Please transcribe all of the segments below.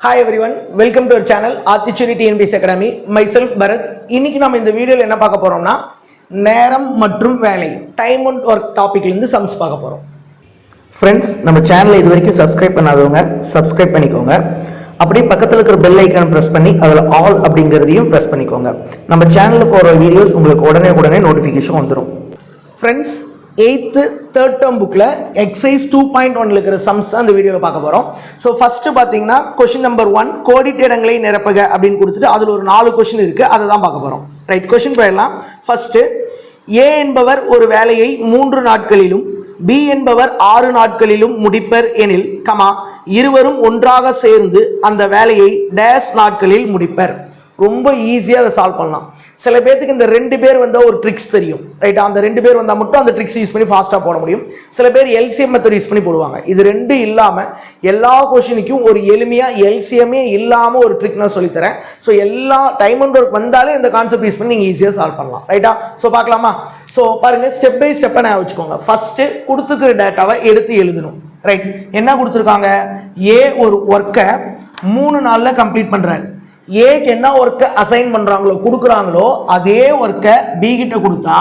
Hi everyone welcome to channel Aathichudi TNPS academy myself Bharath இன்னைக்கு நம்ம இந்த வீடியோவில் என்ன பார்க்க போகிறோம்னா நேரம் மற்றும் வேலை டைம் அண்ட் ஒர்க் டாப்பிக்லேருந்து சம்ஸ் பார்க்க போகிறோம் ஃப்ரெண்ட்ஸ் நம்ம சேனலை இது வரைக்கும் சப்ஸ்கிரைப் பண்ணாதவங்க சப்ஸ்கிரைப் பண்ணிக்கோங்க. அப்படியே பக்கத்தில் இருக்கிற பெல் ஐக்கான் ப்ரெஸ் பண்ணி அதில் ஆல் அப்படிங்கிறதையும் ப்ரெஸ் பண்ணிக்கோங்க. நம்ம சேனலில் போகிற வீடியோஸ் உங்களுக்கு உடனே உடனே நோட்டிஃபிகேஷன் வந்துடும் ஃப்ரெண்ட்ஸ் எயித்து தேர்ட் டேர்ம் புக்கில் எக்ஸைஸ் டூ பாயிண்ட் ஒன்ல இருக்கிற சம்ஸ் தான் இந்த வீடியோவில் பார்க்க போகிறோம் ஸோ ஃபஸ்ட்டு பார்த்தீங்கன்னா கொஷின் நம்பர் ஒன் கோடிட்ட இடங்களை நிரப்புக அப்படின்னு கொடுத்துட்டு அதில் ஒரு நாலு கொஷின் இருக்குது அதை தான் பார்க்க போகிறோம் ரைட் கொஷின் போயிடலாம். ஃபஸ்ட்டு ஏ என்பவர் ஒரு வேலையை மூன்று நாட்களிலும் பி என்பவர் ஆறு நாட்களிலும் முடிப்பர் எனில் கமா இருவரும் ஒன்றாக சேர்ந்து அந்த வேலையை டேஸ் நாட்களில் முடிப்பர். ரொம்ப ஈஸியாக அதை சால்வ் பண்ணலாம். சில பேர்த்துக்கு இந்த ரெண்டு பேர் வந்தால் ஒரு ட்ரிக்ஸ் தெரியும் ரைட்டா அந்த ரெண்டு பேர் வந்தால் மட்டும் அந்த ட்ரிக்ஸ் யூஸ் பண்ணி ஃபாஸ்ட்டாக போட முடியும். சில பேர் எல்சிஎம் மெத்தட் யூஸ் பண்ணி போடுவாங்க. இது ரெண்டு இல்லாமல் எல்லா கொஷினுக்கும் ஒரு எளிமையாக எல்சிஎம்மே இல்லாமல் ஒரு ட்ரிக் நான் சொல்லித்தரேன். ஸோ எல்லா டைம் அண்ட் ஒர்க் வந்தாலே இந்த கான்செப்ட் யூஸ் பண்ணி நீங்கள் ஈஸியாக சால்வ் பண்ணலாம் ரைட்டா ஸோ பார்க்கலாமா? ஸோ பாருங்கள் ஸ்டெப் பை ஸ்டெப்பை நான் வச்சுக்கோங்க. ஃபஸ்ட்டு கொடுத்துக்கிற டேட்டாவை எடுத்து எழுதணும் ரைட் என்ன கொடுத்துருக்காங்க? ஏ ஒரு ஒர்க்கை மூணு நாளில் கம்ப்ளீட் பண்ணுறாரு ஏக்கு என்ன ஒர்க்கை அசைன் பண்ணுறாங்களோ கொடுக்குறாங்களோ அதே ஒர்க்கை பி கிட்ட கொடுத்தா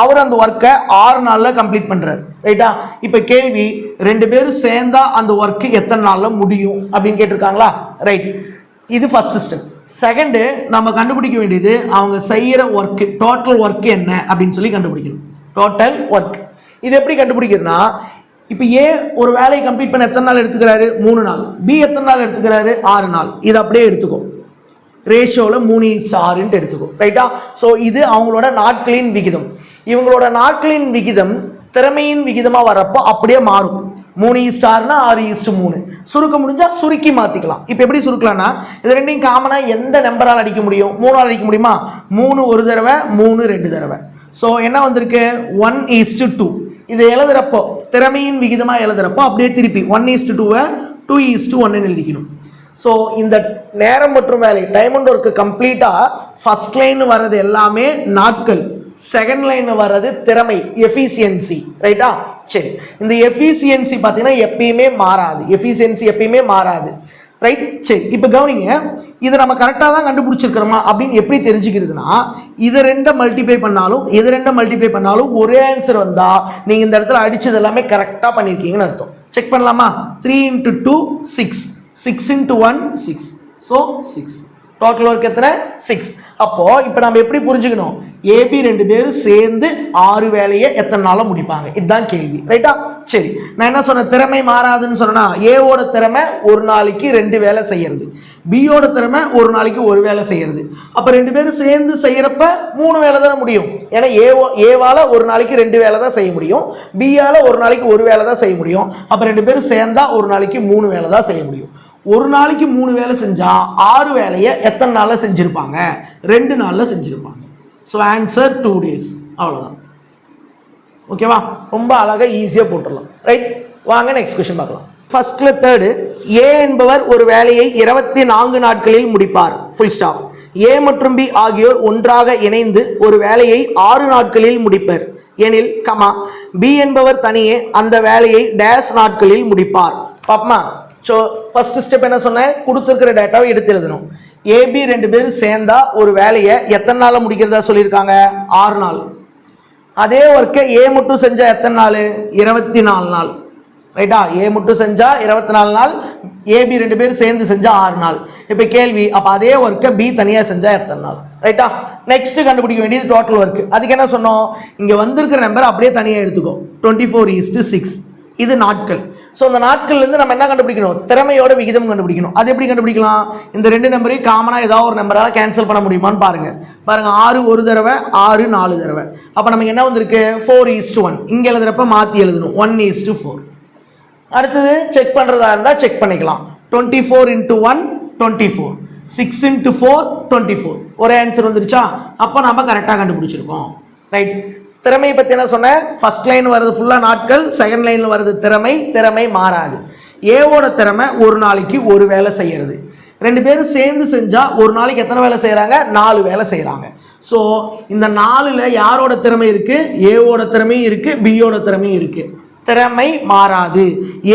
அவர் அந்த ஒர்க்கை ஆறு நாளில் கம்ப்ளீட் பண்ணுறாரு ரைட்டா இப்போ கேள்வி ரெண்டு பேரும் சேர்ந்தா அந்த ஒர்க்கு எத்தனை நாளில் முடியும் அப்படின்னு கேட்டிருக்காங்களா? ரைட் இது ஃபர்ஸ்ட் சிஸ்டம் செகண்டு நம்ம கண்டுபிடிக்க வேண்டியது அவங்க செய்கிற ஒர்க்கு டோட்டல் ஒர்க்கு என்ன அப்படின்னு சொல்லி கண்டுபிடிக்கணும். டோட்டல் ஒர்க் இது எப்படி கண்டுபிடிக்கிறதுனா இப்போ ஏ ஒரு வேலையை கம்ப்ளீட் பண்ண எத்தனை நாள் எடுத்துக்கிறாரு? மூணு நாள். பி எத்தனை நாள் எடுத்துக்கிறாரு? ஆறு நாள். இது அப்படியே எடுத்துக்கோ. ரேஷியோவில் மூணு இஸ் எடுத்துக்கும் ரைட்டா ஸோ இது அவங்களோட நாட்களின் விகிதம். இவங்களோட நாட்களின் விகிதம் திறமையின் விகிதமாக வரப்போ அப்படியே மாறும். மூணு ஸ்டார்னா ஆறு ஈஸ்ட் மூணு. சுருக்க முடிஞ்சால் சுருக்கி மாற்றிக்கலாம் இப்போ எப்படி சுருக்கலாம்னா இது ரெண்டையும் காமனாக எந்த நம்பரால் அடிக்க முடியும்? மூணால் அடிக்க முடியுமா? மூணு ஒரு தடவை மூணு ரெண்டு தடவை. ஸோ என்ன வந்திருக்கு? ஒன் ஈஸ்ட்டு டூ இது எழுதுறப்போ திறமையின் விகிதமாக எழுதுறப்போ அப்படியே திருப்பி ஒன் ஈஸ்ட் டூவை டூ ஈஸ்ட் ஒன்னு எழுதிக்கணும். ஸோ இந்த நேரம் மற்றும் வேலை டைம் அண்ட் ஒர்க்கு கம்ப்ளீட்டாக ஃபர்ஸ்ட் லைன் வர்றது எல்லாமே நாட்கள். செகண்ட் லைன் வர்றது திறமை எஃபிசியன்சி ரைட்டா சரி. இந்த எஃபிசியன்சி பார்த்தீங்கன்னா எப்பயுமே மாறாது. எஃபிசியன்சி எப்பயுமே மாறாது. ரைட் சரி. இப்போ கவனிங்க. இதை நம்ம கரெக்டாக தான் கண்டுபிடிச்சிருக்கிறோமா அப்படின்னு எப்படி தெரிஞ்சுக்கிறதுனா இதை ரெண்டை மல்டிப்ளை பண்ணாலும் இதை ரெண்டை மல்டிப்ளை பண்ணாலும் ஒரே ஆன்சர் வந்தால் நீங்கள் இந்த இடத்துல அடித்தது எல்லாமே கரெக்டாக பண்ணியிருக்கீங்கன்னு அர்த்தம். செக் பண்ணலாமா? Three into two six six into one six so six total work எத்தனை? சிக்ஸ் அப்போ இப்போ நம்ம எப்படி புரிஞ்சுக்கணும்? ஏபி ரெண்டு பேரும் சேர்ந்து ஆறு வேலையை எத்தனை நாளாக முடிப்பாங்க? இதுதான் கேள்வி. ரைட்டா சரி. நான் என்ன சொன்னேன்? திறமை மாறாதுன்னு சொன்னா ஏவோட திறமை ஒரு நாளைக்கு ரெண்டு வேலை செய்யறது. பியோட திறமை ஒரு நாளைக்கு ஒரு வேலை செய்யறது. அப்போ ரெண்டு பேரும் சேர்ந்து செய்யறப்ப மூணு வேலை தானே முடியும்? ஏன்னா ஏவோ ஏவால ஒரு நாளைக்கு ரெண்டு வேலை தான் செய்ய முடியும். பியால ஒரு நாளைக்கு ஒரு வேலை தான் செய்ய முடியும். அப்போ ரெண்டு பேரும் சேர்ந்தா ஒரு நாளைக்கு மூணு வேலை தான் செய்ய முடியும். ஒரு நாளைக்கு மூணு வேலை செஞ்சால் ஆறு வேலையை எத்தனை நாளில் செஞ்சுருப்பாங்க? ரெண்டு நாளில் செஞ்சுருப்பாங்க. ஸோ ஆன்சர் டூ டேஸ் அவ்வளோதான் ஓகேவா ரொம்ப அழகாக ஈஸியாக போட்டுடலாம். ரைட் வாங்க நெக்ஸ்ட் கொஷின் பார்க்கலாம். ஃபர்ஸ்ட்ல தேர்டு ஏ என்பவர் ஒரு வேலையை இருபத்தி நான்கு நாட்களில் முடிப்பார். ஃபுல் ஸ்டாஃப் ஏ மற்றும் பி ஆகியோர் ஒன்றாக இணைந்து ஒரு வேலையை ஆறு நாட்களில் முடிப்பர். எனில் கமா பி என்பவர் தனியே அந்த வேலையை டேஸ் நாட்களில் முடிப்பார். பாப்மா ஸோ ஃபர்ஸ்ட் ஸ்டெப் என்ன சொன்னேன்? கொடுத்துருக்கிற டேட்டாவை எடுத்து எழுதணும். ஏபி ரெண்டு பேரும் சேர்ந்தா ஒரு வேலையை எத்தனை நாளில் முடிக்கிறதா சொல்லியிருக்காங்க? ஆறு நாள். அதே ஒர்க்கை ஏ மட்டும் செஞ்சால் எத்தனை நாள்? இருபத்தி நாலு நாள் ரைட்டா ஏ மட்டும் செஞ்சால் இருபத்தி நாலு நாள் ஏபி ரெண்டு பேரும் சேர்ந்து செஞ்சால் ஆறு நாள். இப்போ கேள்வி அப்போ அதே ஒர்க்கை பி தனியாக செஞ்சால் எத்தனை நாள்? ரைட்டா நெக்ஸ்ட் கண்டுபிடிக்க வேண்டியது டோட்டல் ஒர்க் அதுக்கு என்ன சொன்னோம்? இங்கே வந்திருக்கிற நம்பர் அப்படியே தனியாக எடுத்துக்கோ. டுவெண்ட்டி ஃபோர் ஈஸ்ட்டு சிக்ஸ் இது நாட்கள். ஸோ அந்த நாட்கள்லேருந்து நம்ம என்ன கண்டுபிடிக்கணும்? திறமையோட விகிதம் கண்டுபிடிக்கணும். அது எப்படி கண்டுபிடிக்கலாம்? இந்த ரெண்டு நம்பரையும் காமனாக ஏதாவது ஒரு நம்பரால் கேன்சல் பண்ண முடியுமான்னு பாருங்கள் பாருங்கள் ஆறு ஒரு தடவை ஆறு நாலு தடவை. அப்போ நமக்கு என்ன வந்திருக்கு? ஃபோர் ஈஸ்ட் ஒன் இங்கே எழுதுறப்ப மாற்றி எழுதணும். ஒன் ஈஸ்ட் ஃபோர் அடுத்தது செக் பண்ணுறதா இருந்தால் செக் பண்ணிக்கலாம். Twenty four into one twenty four six into four twenty four ஒரே ஆன்சர் வந்துருச்சா? அப்போ நம்ம கரெக்டாக கண்டுபிடிச்சிருக்கோம். ரைட் திறமையை பற்றி என்ன சொன்னேன் ஃபர்ஸ்ட் லைன் வருது ஃபுல்லாக நாட்கள் செகண்ட் லைனில் வருது திறமை திறமை மாறாது. ஏவோட திறமை ஒரு நாளைக்கு ஒரு வேலை செய்கிறது ரெண்டு பேரும் சேர்ந்து செஞ்சால் ஒரு நாளைக்கு எத்தனை வேலை செய்கிறாங்க நாலு வேலை செய்கிறாங்க ஸோ இந்த நாலில் யாரோட திறமை இருக்குது ஏவோட திறமையும் இருக்குது பியோட திறமையும் இருக்குது திறமை மாறாது.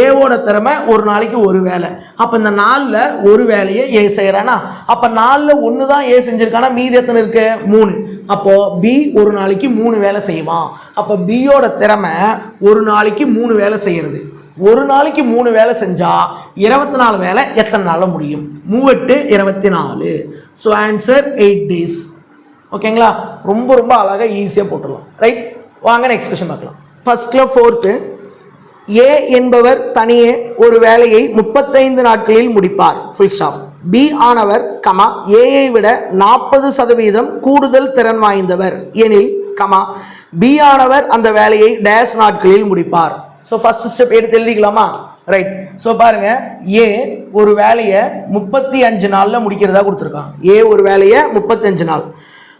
ஏவோட திறமை ஒரு நாளைக்கு ஒரு வேலை. அப்போ இந்த நாளில் ஒரு வேலையை ஏ செய்கிறானா அப்போ நாலில் ஒன்று தான் ஏ செஞ்சுருக்கானா? மீதி எத்தனை இருக்குது மூணு. அப்போது பி ஒரு நாளைக்கு மூணு வேலை செய்வான். அப்போ பியோட திறமை ஒரு நாளைக்கு மூணு வேலை செய்யறது. ஒரு நாளைக்கு மூணு வேலை செஞ்சால் இருபத்தி நாலு வேலை எத்தனை நாளில் முடியும்? மூவெட்டு இருபத்தி நாலு ஸோ ஆன்சர் எயிட் டேஸ் ஓகேங்களா ரொம்ப ரொம்ப அழகாக ஈஸியாக போட்டுடலாம். ரைட் வாங்க நெக்ஸ்ட் கொஸ்டின் பார்க்கலாம். ஃபஸ்ட்டில் ஃபோர்த்து ஏ என்பவர் தனியே ஒரு வேலையை முப்பத்தைந்து நாட்களில் முடிப்பார். ஃபுல் ஸ்டாஃப் பி ஆனவர் கமா ஏயை விட நாற்பது சதவீதம் கூடுதல் திறன் வாய்ந்தவர். எனில் கமா பி ஆனவர் அந்த வேலையை டேஸ் நாட்களில் முடிப்பார். ஸோ ஃபர்ஸ்ட் ஸ்டெப் எடுத்து எழுதிக்கலாமா? ரைட் ஸோ பாருங்க ஏ ஒரு வேலையை முப்பத்தி அஞ்சு நாளில் முடிக்கிறதா கொடுத்துருக்கான். ஏ ஒரு வேலையை முப்பத்தஞ்சு நாள்.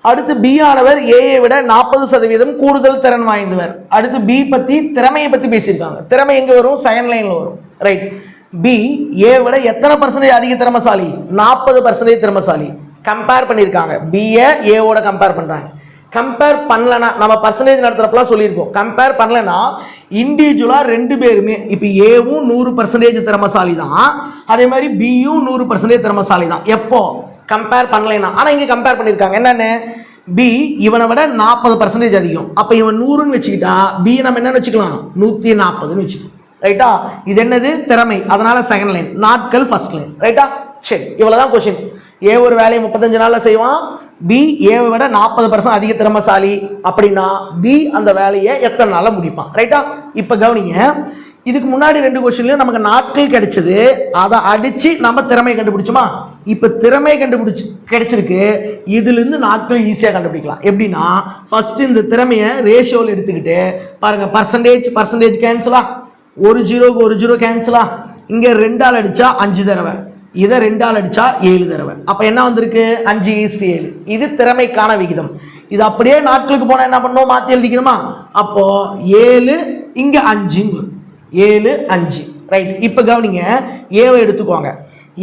அடுத்து பி ஆனவர் ஏயை விட நாற்பது சதவீதம் கூடுதல் திறன் வாய்ந்தவர். அடுத்து பி பற்றி திறமையை பற்றி பேசியிருக்காங்க. திறமை எங்கே வரும்? செகண்ட் லைனில் வரும். ரைட் பி ஏ விட எத்தனை பர்சன்டேஜ் அதிக திறமசாலி? நாற்பது பர்சன்டேஜ் திறமசாலி. கம்பேர் பண்ணியிருக்காங்க. பிஏ ஏவோட கம்பேர் பண்ணுறாங்க கம்பேர் பண்ணலனா நம்ம பர்சன்டேஜ் நடத்துகிறப்பெல்லாம் சொல்லியிருக்கோம். கம்பேர் பண்ணலனா இண்டிவிஜுவலாக ரெண்டு பேருமே இப்போ ஏவும் நூறு பர்சன்டேஜ் திறமசாலி தான். அதே மாதிரி பியும் நூறு பர்சன்டேஜ் திறமசாலி தான். எப்போ? கம்பேர் பண்ணலைன்னா. ஆனால் இங்கே கம்பேர் பண்ணியிருக்காங்க. என்னென்னு? பி இவனை விட நாற்பது பர்சன்டேஜ் அதிகம். அப்போ இவன் நூறுன்னு வச்சுக்கிட்டா பி நம்ம என்னென்னு வச்சுக்கலாம்? நூற்றி நாற்பதுன்னு வச்சுக்கலாம். ரைட்டா இது என்னது திறமை. அதனால செகண்ட் லைன் நாட்கள் ஃபர்ஸ்ட் லைன் ரைட்டா சரி இவ்வளோதான் கொஷின் ஏ ஒரு வேலையை முப்பத்தஞ்சு நாளில் செய்வான். பி ஏவை விட நாற்பது பர்சன்ட் அதிக திறமைசாலி அப்படின்னா பி அந்த வேலையை எத்தனை நாளில் முடிப்பான்? ரைட்டா இப்போ கவனிங்க. இதுக்கு முன்னாடி ரெண்டு கொஸ்டின்லயும் நமக்கு நாட்கள் கிடைச்சது. அதை அடித்து நம்ம திறமையை கண்டுபிடிச்சோமா? இப்போ திறமை கண்டுபிடிச்சி கிடைச்சிருக்கு. இதுலேருந்து நாட்கள் ஈஸியாக கண்டுபிடிக்கலாம். எப்படின்னா ஃபஸ்ட்டு இந்த திறமையை ரேஷியோவில் எடுத்துக்கிட்டு பாருங்க பர்சன்டேஜ் பர்சன்டேஜ் கேன்சலா ஒரு ஜீரோக்கு ஒரு ஜீரோ கேன்சலா இங்கே ரெண்டால் அடிச்சா அஞ்சு தடவை. இதை ரெண்டால் அடிச்சா ஏழு தடவை. அப்போ என்ன வந்திருக்கு? அஞ்சு ஈஸ்ட் ஏழு. இது திறமைக்கான விகிதம். இது அப்படியே நாட்களுக்கு போனால் என்ன பண்ணோம்? மாற்றி எழுதிக்கணுமா? அப்போ ஏழு இங்கே அஞ்சு ஏழு அஞ்சு. ரைட் இப்போ கவனிங்க. ஏவை எடுத்துக்கோங்க.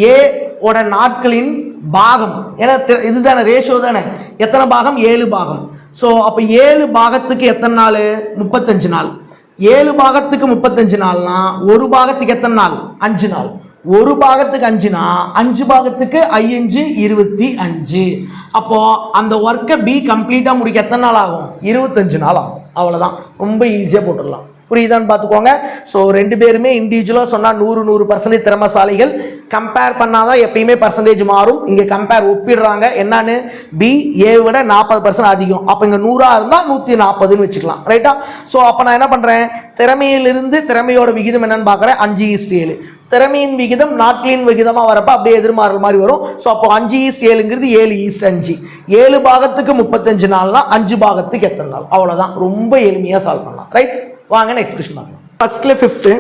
ஏ ஓட நாட்களின் பாகம். ஏன்னா தி- இதுதானே ரேஷியோ தானே. எத்தனை பாகம்? ஏழு பாகம். ஸோ அப்போ ஏழு பாகத்துக்கு எத்தனை நாள்? முப்பத்தஞ்சு நாள். ஏழு பாகத்துக்கு முப்பத்தஞ்சு நாள்னா ஒரு பாகத்துக்கு எத்தனை நாள்? அஞ்சு நாள். ஒரு பாகத்துக்கு அஞ்சுனா அஞ்சு பாகத்துக்கு ஐயஞ்சு இருபத்தி அஞ்சு. அப்போ அந்த ஒர்க்கை பி கம்ப்ளீட்டாக முடிக்க எத்தனை நாள் ஆகும்? இருபத்தஞ்சு நாள் ஆகும். அவ்வளோதான் ரொம்ப ஈஸியாக போட்டுடலாம். புரியுதான்னு பார்த்துக்கோங்க. ஸோ ரெண்டு பேருமே இண்டிவிஜுவலாக சொன்னால் நூறு நூறு பர்சன்டேஜ் திறமசாலிகள். கம்பேர் பண்ணாதான் எப்பயுமே பர்சன்டேஜ் மாறும். இங்கே கம்பேர் ஒப்பிடுறாங்க. என்னன்னு? பி ஏ விட நாற்பது பர்சன்ட் அதிகம். அப்போ இங்கே நூறாக இருந்தால் நூற்றி நாற்பதுன்னு வச்சுக்கலாம். ரைட்டா ஸோ அப்போ நான் என்ன பண்ணுறேன் திறமையிலிருந்து திறமையோட விகிதம் என்னன்னு பார்க்குறேன். அஞ்சு ஈஸ்ட் ஏழு. திறமையின் விகிதம் நாட்களின் விகிதமாக வரப்போ அப்படியே எதிர்மாறல் மாதிரி வரும். ஸோ அப்போ அஞ்சு ஈஸ்ட் ஏழுங்கிறது ஏழு ஈஸ்ட் அஞ்சு. ஏழு பாகத்துக்கு முப்பத்தஞ்சு நாள்னா அஞ்சு பாகத்துக்கு எத்தனை நாள்? அவ்வளோதான் ரொம்ப எளிமையாக சால்வ் பண்ணலாம். ரைட் வாங்க நெக்ஸ்ட் கொஸ்டின் பார்க்கலாம் ஃபர்ஸ்ட்ல ஃபிஃப்த்து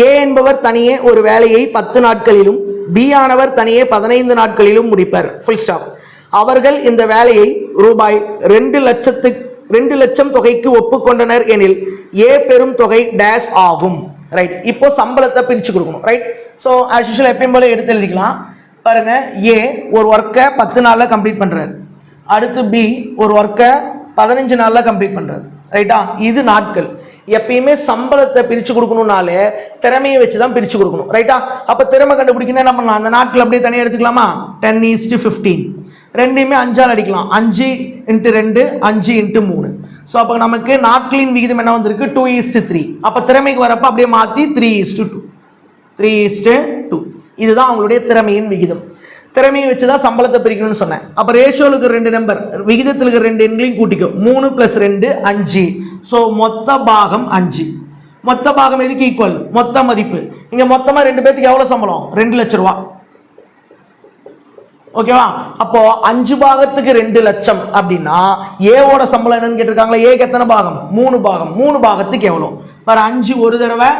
ஏ என்பவர் தனியே ஒரு வேலையை பத்து நாட்களிலும் பி ஆனவர் தனியே பதினைந்து நாட்களிலும் முடிப்பர். ஃபுல் ஸ்டாப் அவர்கள் இந்த வேலையை ரூபாய் ரெண்டு லட்சத்து ரெண்டு லட்சம் தொகைக்கு ஒப்புக்கொண்டனர் எனில் ஏ பெரும் தொகை டேஸ் ஆகும். ரைட் இப்போ சம்பளத்தை பிரித்து கொடுக்கணும். ரைட் ஸோ ஆஸ் யூஷுவல் எப்பயும் போல எடுத்து எழுதிக்கலாம். பாருங்க ஏ ஒரு ஒர்க்கை பத்து நாளில் கம்ப்ளீட் பண்ணுறாரு அடுத்து பி ஒரு ஒர்க்கை பதினஞ்சு நாளில் கம்ப்ளீட் பண்ணுறாரு ரைட்டா இது நாட்கள். எப்பயுமே சம்பளத்தை பிரித்து கொடுக்கணும்னாலே திறமையை வச்சு தான் பிரித்து கொடுக்கணும் ரைட்டா அப்போ திறமை கண்டுபிடிக்கணும் என்ன பண்ணலாம்? அந்த நாட்கள் அப்படியே தனியாக எடுத்துக்கலாமா? டென் ஈஸ்ட்டு ஃபிஃப்டீன் ரெண்டையுமே அஞ்சால் அடிக்கலாம். அஞ்சு இன்ட்டு ரெண்டு அஞ்சு இன்ட்டு மூணு. ஸோ அப்போ நமக்கு நாட்களின் விகிதம் என்ன வந்திருக்கு? டூ ஈஸ்ட்டு த்ரீ அப்போ திறமைக்கு வரப்போ அப்படியே மாற்றி three is to two three is to two இதுதான் அவங்களுடைய திறமையின் விகிதம். திறமையை வச்சு தான் சம்பளத்தை பிரிக்கணும்னு சொன்னேன். அப்போ ரேஷியோலுக்கு ரெண்டு நம்பர் விகிதத்தில் இருக்கிற ரெண்டு எண்களையும் கூட்டிக்கோ மூணு ப்ளஸ் ரெண்டு அஞ்சு. ஸோ மொத்த பாகம் அஞ்சு. மொத்த பாகம் எதுக்கு ஈக்குவல் மொத்த மதிப்பு. இங்கே மொத்தமாக ரெண்டு பேர்த்துக்கு எவ்வளோ சம்பளம்? ரெண்டு லட்ச ரூபா. ஓகேவா அப்போ அஞ்சு பாகத்துக்கு ரெண்டு லட்சம் அப்படின்னா ஏவோட சம்பளம் என்னன்னு கேட்டிருக்காங்களா? ஏக்கு எத்தனை பாகம்? மூணு பாகம். மூணு பாகத்துக்கு எவ்வளோ வேற அஞ்சு ஒரு தடவை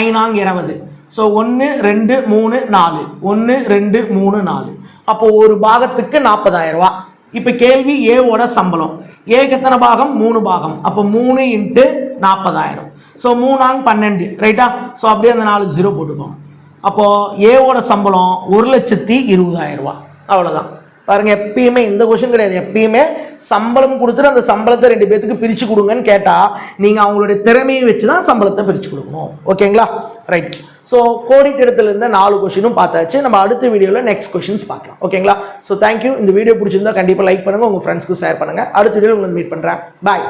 ஐநாங்க இருபது. ஸோ ஒன்று ரெண்டு மூணு நாலு. ஒன்று ரெண்டு மூணு நாலு. அப்போ ஒரு பாகத்துக்கு நாற்பதாயிரம் ரூபா. இப்போ கேள்வி ஏவோட சம்பளம். ஏக்கு எத்தனை பாகம்? மூணு பாகம். அப்போ மூணு இன்ட்டு நாற்பதாயிரம். ஸோ மூணாங் பன்னெண்டு. ரைட்டா ஸோ அப்படியே அந்த நாலு ஜீரோ போட்டுக்கோங்க. அப்போது ஏவோட சம்பளம் ஒரு லட்சத்தி இருபதாயிரம் ரூபா. அவ்வளோதான் பாருங்க எப்பயுமே இந்த கொஷின் கிடையாது. எப்பயுமே சம்பளம் கொடுத்துட்டு அந்த சம்பளத்தை ரெண்டு பேத்துக்கு பிரித்து கொடுங்கன்னு கேட்டால் நீங்கள் அவங்களுடைய திறமையை வச்சு தான் சம்பளத்தை பிரித்து கொடுக்கணும். ஓகேங்களா? ரைட் ஸோ கோடிட்டு இடத்துல இருந்த நாலு கொஷினும் பார்த்தாச்சு. நம்ம அடுத்த வீடியோவில் நெக்ஸ்ட் கொஷின்ஸ் பார்க்கலாம். ஓகேங்களா? ஸோ தேங்க்யூ இந்த வீடியோ பிடிச்சிருந்தா கண்டிப்பாக லைக் பண்ணுங்கள் உங்கள் ஃப்ரெண்ட்ஸ்க்கு ஷேர் பண்ணுங்கள் அடுத்த வீடியோவில் உங்களுக்கு மீட் பண்ணுறேன் பாய்